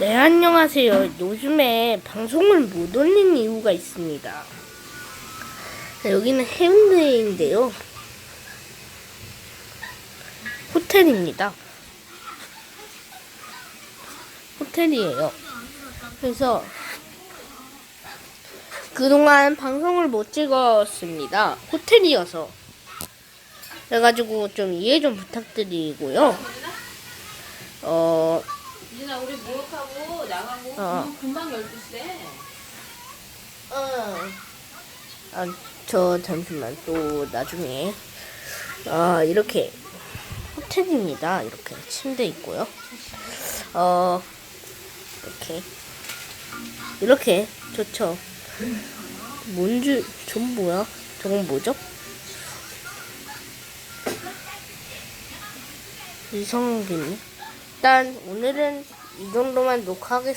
네, 안녕하세요. 요즘에 방송을 못 올린 이유가 있습니다. 자, 여기는 해운대인데요. 호텔입니다. 호텔이에요. 그래서 그동안 방송을 못 찍었습니다. 호텔이어서. 그래가지고 좀 이해 좀 부탁드리고요. 어, 목욕하고 나가고 어. 금방 12시래 아, 저 잠시만 또 나중에 아 이렇게 호텔입니다. 이렇게 침대 있고요. 어 이렇게 이렇게 좋죠. 뭔지 전 뭐야? 저건 뭐죠? 이상한 게 있네. 일단 오늘은 이 정도만 녹화하겠습니다.